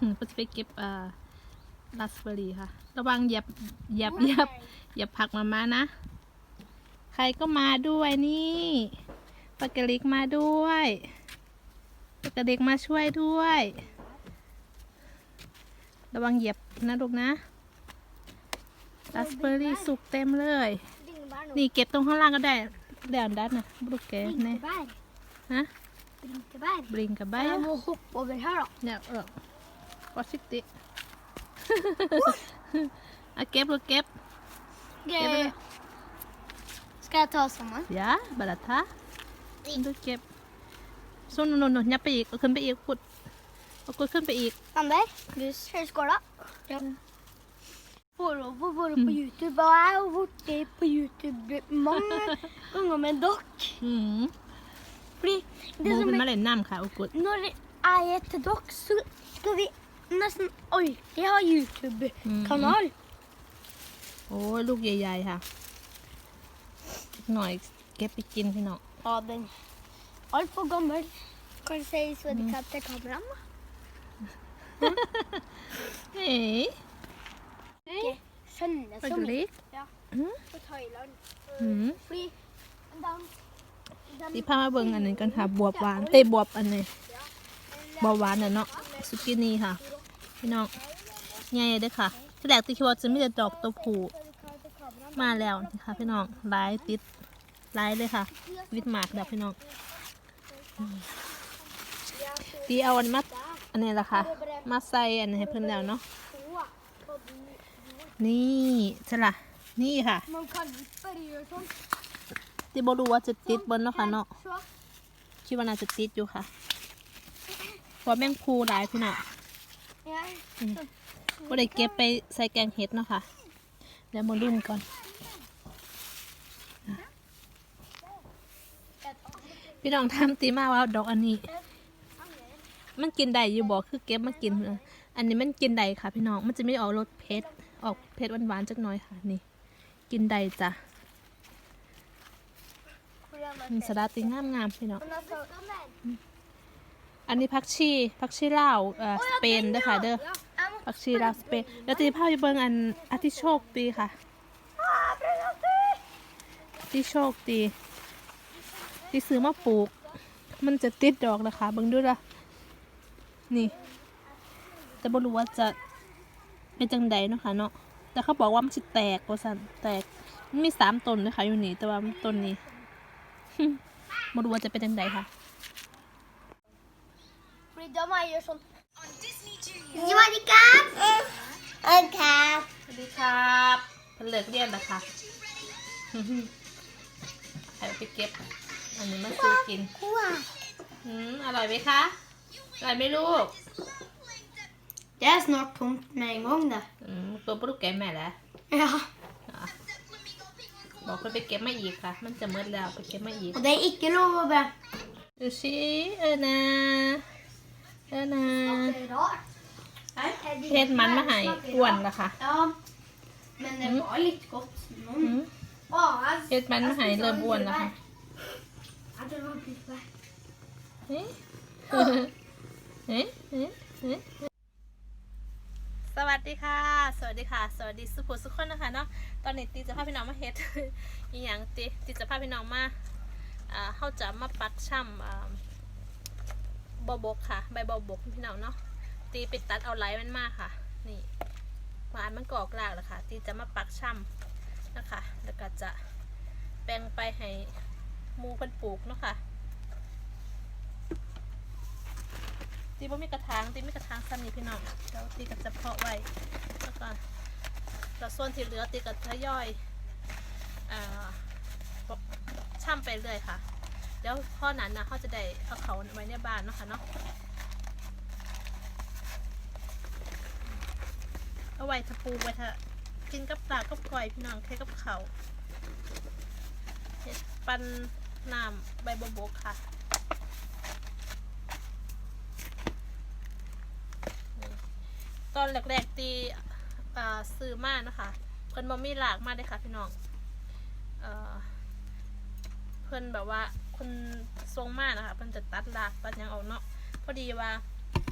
อืมเพิ่นสิไปเก็บอ่าราสเบอร์รี่ค่ะ ระวังเหยียบเหยียบเหยียบเหยียบผักมามานะ ใครก็มาด้วยนี่ปากกะลิกมาด้วยปากกะลิกมาช่วยด้วย ระวังเหยียบนะลูกนะราสเบอร์รี่สุกเต็มเลย Ding barn. นี่เก็บตรงข้างล่างก็ได้เดี๋ยวดัดนะลูกแก Ding เนี่ย til bær. ฮะ Ding til bær. บริงกับใบ Jeg må hoppe over her, da. เนี่ยเออว อชิติเอาเก็บลูกเก็บ Gøy. Skal jeg ta sammen? ยาบาลาทาลูกเก็บส่วนนนนยับไปอีกเอาขึ้นไปอีกพุดเอากดขึ้นไปอีก Sander, du ser skåla. Ja. Forover bare på YouTube. Og jeg har jo vært på YouTube mange ganger med dere. อืม Fordi ห det มู som เป็น er มะเร็งน้ำค่ะอุกุด Når jeg er til dere, så skal vi nesten alltid ha YouTube-kanal. โอ้ยลูกใหญ่ๆค่ะอีกหน่อยเก็บไปกินพี่น้อง Ja, den altfor gammel. Kan jeg si sveddekat til kameraet? da? เฮ้ย Ikke skjønne ปาก så กะ mye ลิก på Thailand. อืม Fordi de, de สีผ้ามาเบิ่งอันนี้กันค่ะ บวบหวานเอ้ยบวบอันนี้บวบหวานน่ะเนาะ สุกินี่ค่ะ พี่น้องใหญ่เด้อค่ะที่แรกที่คิดว่าจะมีแต่ดอกตัวผูมาแล้วนี่ค่ะพี่น้องลายติดลายเลยค่ะ วิดหมากแบบพี่น้องตีเอาอันมัดอันนี้ละค่ะมาใส่อันนี้ให้เพิ่นแล้วเนาะนี่ใช่ละนี่ค่ะ Man kan ikke bare gjøre sånn. ที่บรู้ว่าจะติดบนเนาะค่ะเนาะคิดว่าน่าจะติดอยู่ค่ะพราแมงพูหลายพี่น้อง ก็ได้เก็บไปใส่แกงเห็ดเนาะค่ะแล้วมารุ่นก่อนพี่น้องทำตีมาว่าดอกอันนี้ มันกินได้อยู่บอกคือเก็บมากินเอออันนี้มันกินได้ค่ะ พี่น้องมันจะไม่ออกรสเผ็ดออกเผ็ดหวานๆจักหน่อยค่ะนี่ กินได้จ้ะอืมสลัดตีงามๆพี่น้อง Men altså อันนี้พักชีพักชีลาวเอ่อสเปนเด้อค่ะเด้อ Jeg må ผักชีลาวสเปนแล้วตีภาพอยู่เบิ่งอันอาทิโชคตีค่ะที่โชคตีที่ซื้อมาปลูก มันจะติดดอกนะคะเบิ่งดูละนี่ แต่บ่รู้ว่าจะเป็นจังใดเนาะค่ะเนาะแต่เขาบอกว่ามันจะแตกว่าสั่นแตกมันมีสามต้นนะคะอยู่นี่แต่ว่าต้นนี้บ่รู้ว่าจะเป็นจังใดค่ะ Fordi da må jeg gjøre sånn. Swadikap! Okay. สวัสดีครับเพิ่นเลิกเรียนแล้วค่ะให้ไปเก็บ อันนี้มาซื้อกิน Wow. อืมอร่อยไหมคะ อร่อยไหมลูก Det er snart tomt med en gang, det. อืมตัวปลุกแกะแม่แล้ว Ja. บอกเพิ่นไปเก็บมาอีกค่ะ มันจะหมดแล้วไปเก็บมาอีก Og det er ikke lov å be. ดูสิเออนะ เออนะ rart. เฮ็ดมันมาให้อ้วนละค่ะ Ja, men det var litt godt. อืม Å, jeg เฮ็ดมันมาให้เริ่มอ้วนแล้วค่ะ Jeg tror det var pizzabær. เฮ้ยเฮ้ยเฮ้ยเฮ้ยสวัสดีค่ะ สวัสดีค่ะ สวัสดีสุภูสุขคนนะคะเนาะ ตอนนี้ตีจะพาพี่น้องมาเฮ็ด อีหยังตีตีจะพาพี่น้องมาอ่าเขาจะมาปักช่ำอ่า บอบกค่ะ ใบบอบกพี่น้องเนาะตีไปตัดเอาไหลมันมากค่ะ นี่หวานมันกออกลากแล้วค่ะ ตีจะมาปักช่ำนะคะ แล้วก็จะแบ่งไปให้หมูเพิ่นปลูกเนาะค่ะตีบ่มีกระถางตีมีกระถางซ้ำนี่พี่น้องเดี๋ยวตีก็จะเพาะไว้แล้วก็แล้วส่วนที่เหลือตีก็ทยอยอ่าช่ำไปเรื่อยค่ะ เดี๋ยวข้อนั้นนะเขาจะได้เอาเขาไว้ในบ้านเนาะค่ะเนาะเอาไว้ถ้าปลูกไว้ถ้ากินกับปลากับกอยพี่น้องแค่กับเขาเฮ็ดปันน้ำใบบบกค่ะตอนแรกๆตีซื้อมานะคะเพิ่นบ่มีหลากมาเลยค่ะพี่น้องเอ่อ พิ่นแบบว่าคนทรงมากนะคะเพิ่นจะตัดหลากตัดยังออกเนาะพอดีว่า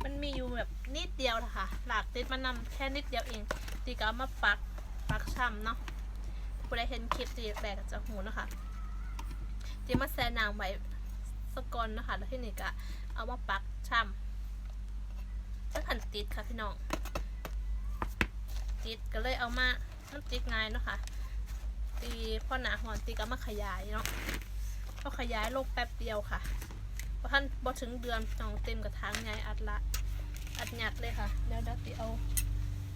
มันมีอยู่แบบนิดเดียวนะคะหลากติดมันนำแค่นิดเดียวเองตีก็มาปักปักช่ำเนาะผู้ใดเห็นคลิปตีแรกจะหูนะคะตีมาแซนางไว้สกอนนะคะแล้วที่นี่ก็เอามาปักช่ำจะขันติดค่ะพี่น้องติดก็เลยเอามามันติดง่ายเนาะค่ะตีพ่อหนาหอนตีก็มาขยายเนาะ พอขยายลงแป๊บเดียวค่ะพอท่านบอถึงเดือนน้องเต็มกระถางไงอัดละ อัดหยัดเลยค่ะเดี๋ยวเดี๋ยวตีเอา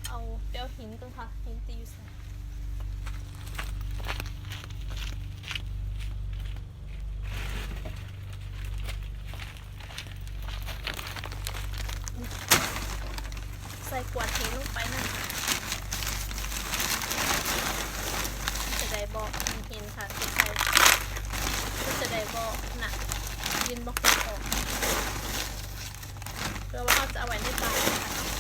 เอาเดี๋ยวหินกันค่ะหินตีอยู่ใส่ใส่กวาดหินลงไปนั่นค่ะจะได้บอกหินค่ะใส่ จะได้บอกหนักยินบอกเป็นออกเพื่อว่าเขาจะเอาไว้ในบ้านนะคะเนาะ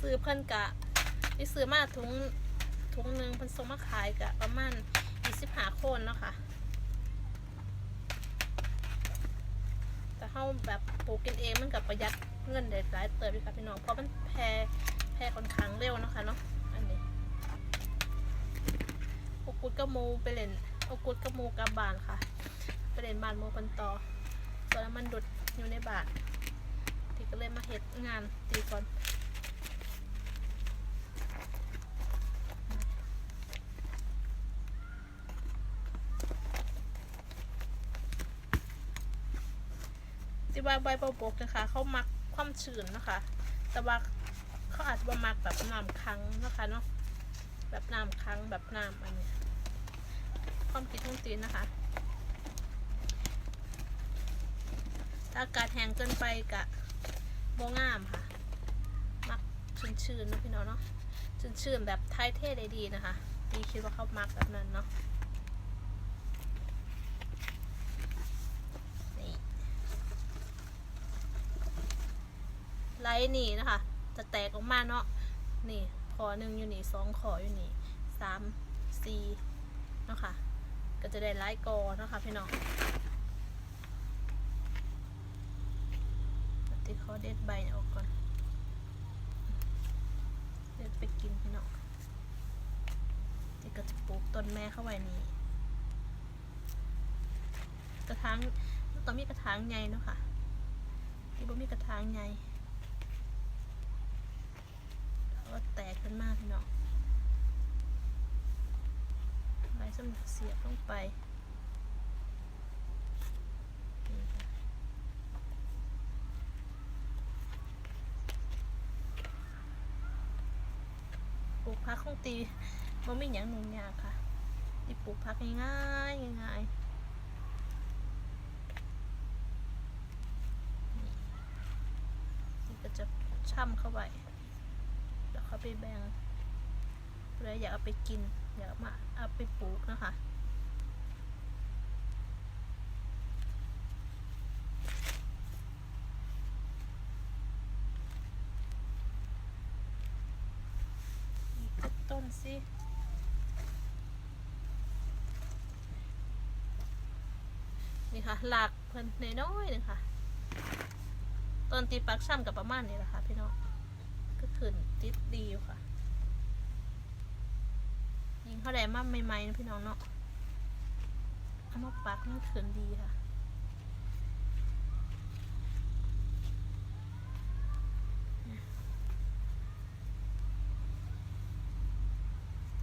ซื้อเพิ่นกะที่ซื้อมาถุงถุงหนึ่งเพิ่นส่งมาขายกะประมาณ25โคนเนาะค่ะ เฮาแบบปลูกกินเองมันกับประหยัดเงินได้หลายเติบอยู่ค่ะพี่น้องเพราะมันแพร่แพร่ค่อนข้างเร็วนะคะเนาะอันนี้โอกุดกระมูไปเล่นโอกุดกระมูกับบานค่ะไปเล่นบานโมูกันต่อส่วนนั้นมันดุดอยู่ในบานที่ก็เลยมาเห็ดงานตีก่อน ว่าใบประบกนะคะ เขามักความชื้นนะคะ แต่ว่าเขาอาจจะมักแบบน้ำคังนะคะเนาะแบบน้ำคังแบบน้ำอันนี้ความคิดของจีนนะคะถ้าอากาศแห้งเกินไปกะโบงามค่ะ มักชื้นๆนะพี่น้องเนาะชื้นๆแบบไทยเท่ได้ดีนะคะดีคิดว่าเขามักแบบนั้นเนาะนี่ ส์นี่นะคะ จะแตกออกมาเนาะนี่ขอหนึ่งอยู่นี่สองขออยู่นี่สามสี่เนาะค่ะก็จะได้ไลท์กอเนาะค่ะพี่น้องติขอเด็ดใบออกก่อนเด็ดไปกินพี่น้องติก็จะปลูกต้นแม่เข้าไว้นี่กระถางต้องมีกระถางใหญ่เนาะค่ะที่บ่มีกระถางใหญ่ ก็แตกขึ้นมากพี่น้องใบส้มเสียบลงไปปลูกพักคงตีมันไม่อย่างหนุ่มยากค่ะที่ปลูกพักง่ายๆง่ายๆนี่ก็จะช่ำเข้าไป เขาไปแบ่งเพื่ออยากเอาไปกิน อยากมาเอาไปปลูกนะคะต้นสินี่ค่ะหลากเพิ่นน้อยๆหนึงค่ะ ต้นตีปักช่ำกับประมาณนี้แหละค่ะพี่น้อง ก็ขึ้นติดดีอยู่ค่ะ ยิงเขาได้มากใหม่ๆนะพี่น้องเนาะเอามาปักมันขึ้นดีค่ะ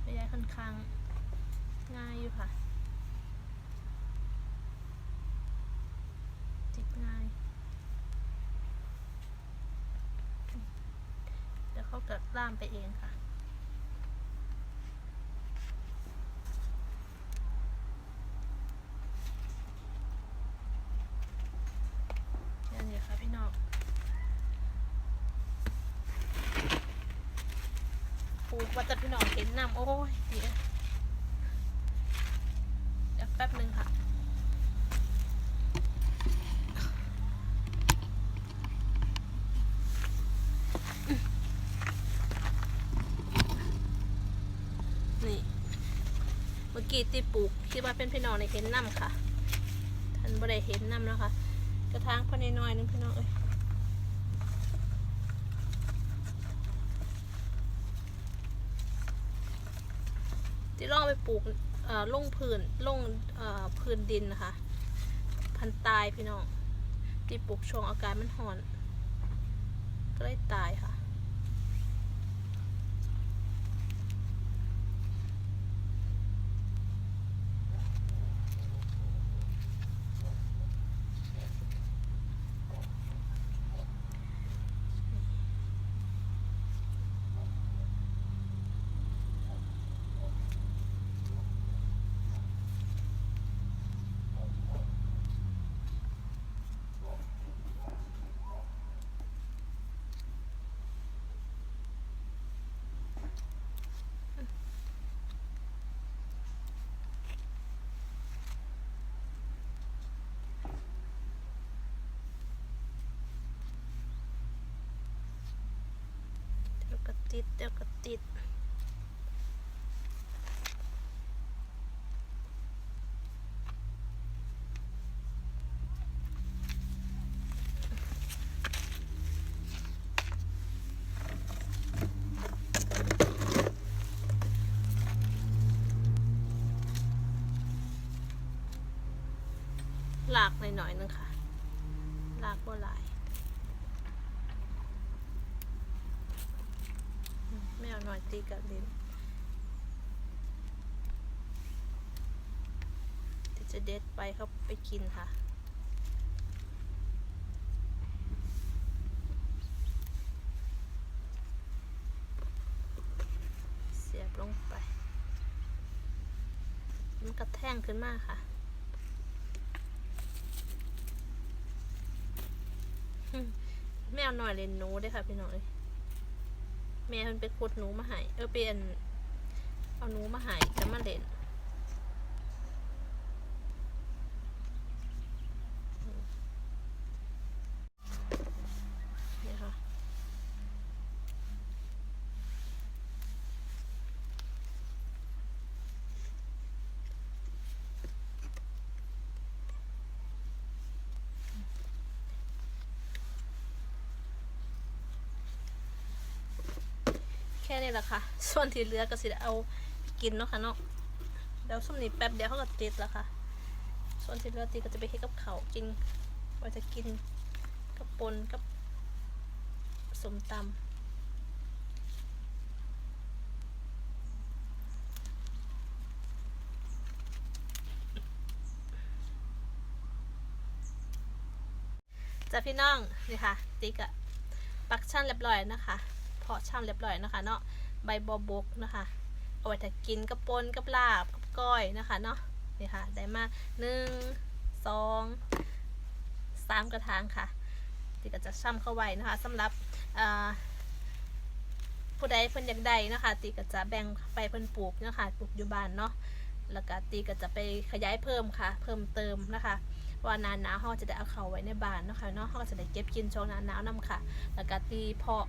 ระยะค่อนข้างง่ายอยู่ค่ะ ติดง่าย เยวเขาเกิดล่ามไปเองค่ะนี่นี่ค่ะพี่น้องปลูกวัตถุพี่น้องเห็นนำโอ้ยเดี๋ยวเดี๋ยวแป๊บหนึ่งค่ะ นี่ เมื่อ กี้ที่ปลูกที่ว่าเป็นพี่น้องในเห็นน้ำค่ะ ท่านบ่ได้เห็นน้ำนะคะกระถางพอน้อยๆนึงพี่น้องเอ้ยที่ลองไปปลูกอ่อลงพื้นลงอ่อพื้นดินนะคะ พันตายพี่น้องที่ปลูกช่วงอากาศมันห่อน ก็เลยตายค่ะ ดเดี๋ยวก็ติดลากหน่อยๆนึงค่ะลากบ่หลาย ไม่เอา หน่อยตีกับลิ้นที่จะเด็ดไปเขาไปกินค่ะเสียบลงไป มันกระแท่งขึ้นมากค่ะ แมวหน่อยเลยนหนูเด้วยค่ะพี่น้อย แม่มันไปขุดหนูมาใหายเออเป็นเอาหนูมาใหายจะมาเล่นค่ะ แค่นี้แหละค่ะ ส่วนที่เหลือก็สิเอาไปกินเนาะค่ะเนาะเดี๋ยวส้มนี่แป๊บเดียวเขาก็ติดแล้วค่ะ ส่วนที่เหลือตีก็จะไปเฮ็ดกับเขากินว่าจะกินกับปนกับสมตำจ้ะพี่น้องนี่ค่ะ ติ๊กอะปักชั่นเรียบร้อยนะคะ เพาะช่ำเรียบร้อยนะคะเนาะ ใบบอบกนะคะเอาไว้ถ้ากินกับปนกับลาบกับก้อยนะคะเนาะนี่ค่ะได้มาหนึ่งสองสามกระถางค่ะที่ก็จะช่ำเข้าไว้นะคะสำหรับผู้ใดเพิ่นอยากได้นะคะ ตีก็จะแบ่งไปเพิ่นปลูกนะคะปลูกอยู่บ้านเนาะแล้วก็ตีก็จะไปขยายเพิ่มค่ะ เพิ่มเติมนะคะว่านาหนาวเขาจะได้เอาเขาไว้ในบ้านเนาะคะเนาะเขาจะได้เก็บกินช่วงหนาหนาวนํค่ะ แล้วก็ตีเพาะ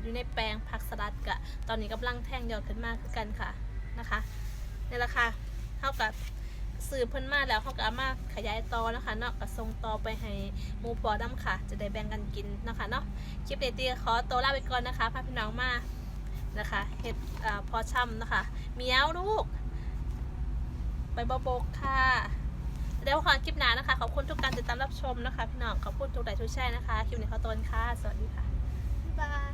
อยู่ในแปลงผักสลัดกะตอนนี้กำลังแท่งยอดขึ้นมากคือกันค่ะนะคะนี่ละค่ะเท่ากับสื่อเพิ่นมาแล้วเขาก็เอามาขยายต่อนะคะเนาะก็ส่งต่อไปให้หมูปอดำค่ะ จะได้แบ่งกันกินนะคะเนาะคลิปนี้ตีขอตัวลาไปก่อนนะคะพาพี่น้องมานะคะเห็ดอพอช่ำนะคะเมียวลูก ไปบบกค่ะเดี๋ยวขอคลิปหน้านะคะ ขอบคุณทุกการติดตามรับชมนะคะ พี่น้องขอบคุณทุกไลค์ทุกแชร์นะคะ คลิปนี้ขอตัวลาค่ะ สวัสดีค่ะ Bye.